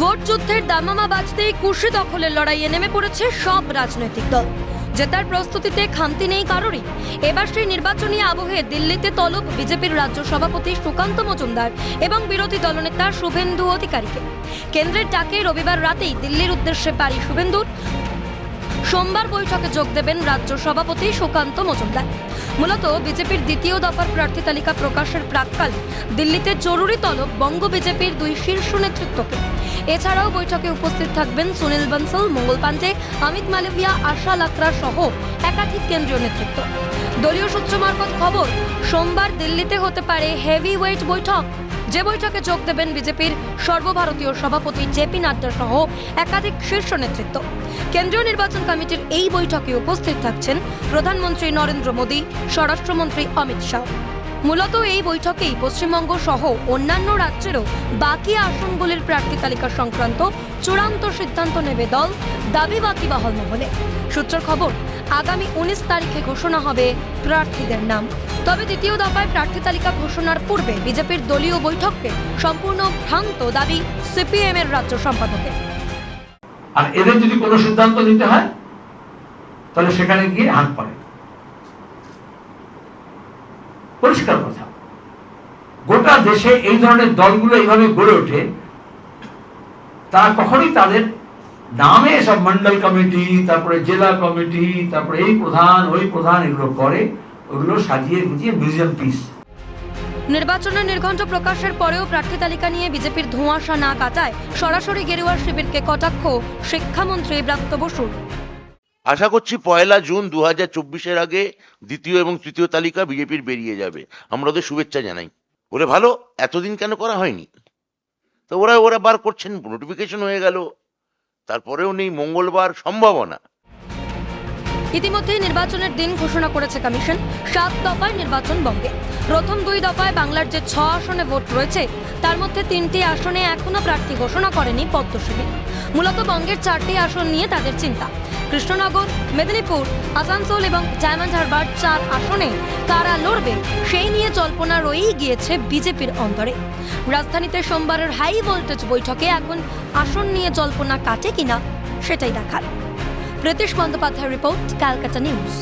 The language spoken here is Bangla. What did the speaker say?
ভোট যুদ্ধের দামামা বাজতেই কুশি দখলের লড়াইয়ে নেমে পড়েছে সব রাজনৈতিক দল। জেতার প্রস্তুতিতে খামতি নেই কারোরই। এবার সেই নির্বাচনী আবহে দিল্লিতে তলব বিজেপির রাজ্য সভাপতি সুকান্ত মজুমদার এবং বিরোধী দলনেতা শুভেন্দু অধিকারীকে। কেন্দ্রের ডাকে রবিবার রাতেই দিল্লির উদ্দেশ্যে পারি শুভেন্দুর। সোমবার বৈঠকে যোগ দেবেন রাজ্য সভাপতি সুকান্ত মজুমদার। মূলত বিজেপির দ্বিতীয় দফার প্রার্থী তালিকা প্রকাশের প্রাককাল দিল্লিতে জরুরি তলব, বঙ্গ বিজেপির দুই শীর্ষ নেতৃত্বকে। এছাড়াও বৈঠকে উপস্থিত থাকবেন সুনীল বনসল, মঙ্গল পান্ডে অমিত মালভিয়া, আশা লাকরা সহ একাধিক কেন্দ্রীয় নেতৃত্ব। দলীয় সূত্র মারফত খবর, সোমবার দিল্লিতে হতে পারে হেভি ওয়েট বৈঠক। যে বৈঠকে যোগ দেবেন বিজেপির সর্বভারতীয় সভাপতি জেপি নাড্ডা সহ একাধিক শীর্ষ নেতৃত্ব। কেন্দ্রীয় নির্বাচন কমিটির এই বৈঠকে উপস্থিত থাকছেন প্রধানমন্ত্রী নরেন্দ্র মোদী, স্বরাষ্ট্রমন্ত্রী অমিত শাহ। মূলত এই বৈঠকেই পশ্চিমবঙ্গ সহ অন্যান্য রাজ্যেরও বাকি আসনগুলির প্রার্থী তালিকা সংক্রান্ত চূড়ান্ত সিদ্ধান্ত নেবে দল দাবি বাকি বহল মহলে সূত্রের খবর, আগামী উনিশ তারিখে ঘোষণা হবে প্রার্থীদের নাম। তবে দ্বিতীয় দফায় প্রার্থী তালিকা ঘোষণার পূর্বে বিজেপির দলীয় বৈঠককে সম্পূর্ণ ভ্রান্ত দাবি সিপিএম এর রাজ্য সম্পাদকের। আর এদের যদি কোনো সিদ্ধান্ত নিতে হয়, তাহলে সেখানে গিয়ে হাত পারে পরিষ্কার কথা। গোটা দেশে এই ধরনের দলগুলো এইভাবে গড়ে ওঠে, তারা কখনোই তাদের নামে সব মন্ডল কমিটি, তারপরে জেলা কমিটি, তারপরে এই প্রধান, ওই প্রধান এগুলো করে ওগুলো সাজিয়ে গুজিয়ে মিউজিয়াম পিস নির্বাচনের নির্ঘণ্ট প্রকাশের পরেও প্রার্থী তালিকা নিয়ে বিজেপির ধোঁয়াশা না কাটায় সরাসরি গেরুয়া শিবিরকে কটাক্ষ শিক্ষামন্ত্রী ব্রাত্য বসুর আশা করছি পয়লা জুন দু হাজার চব্বিশের আগে দ্বিতীয় এবং তৃতীয় তালিকা বিজেপির বেরিয়ে যাবে। আমরা ওদের শুভেচ্ছা জানাই। বলে ভালো এতদিন কেন করা হয়নি? তো ওরা ওরা বার করছেন নোটিফিকেশন হয়ে গেল। তারপরেও নেই মঙ্গলবার সম্ভাবনা। ইতিমধ্যেই নির্বাচনের দিন ঘোষণা করেছে কমিশন। সাত দফায় নির্বাচন বঙ্গে। প্রথম দুই দফায় বাংলার যে ছ আসনে ভোট রয়েছে, তার মধ্যে তিনটি আসনে এখনও প্রার্থী ঘোষণা করেনি পদ্ম শিবির মূলত বঙ্গের চারটি আসন নিয়ে তাদের চিন্তা। কৃষ্ণনগর, মেদিনীপুর, আসানসোল এবং ডায়মন্ড হারবার চার আসনে কারা লড়বে, সেই নিয়ে জল্পনা রয়েই গিয়েছে বিজেপির অন্তরে রাজধানীতে সোমবারের হাই ভোল্টেজ বৈঠকে এখন আসন নিয়ে জল্পনা কাটে কিনা, সেটাই দেখার। Pritish Bandyopadhyay report Calcutta news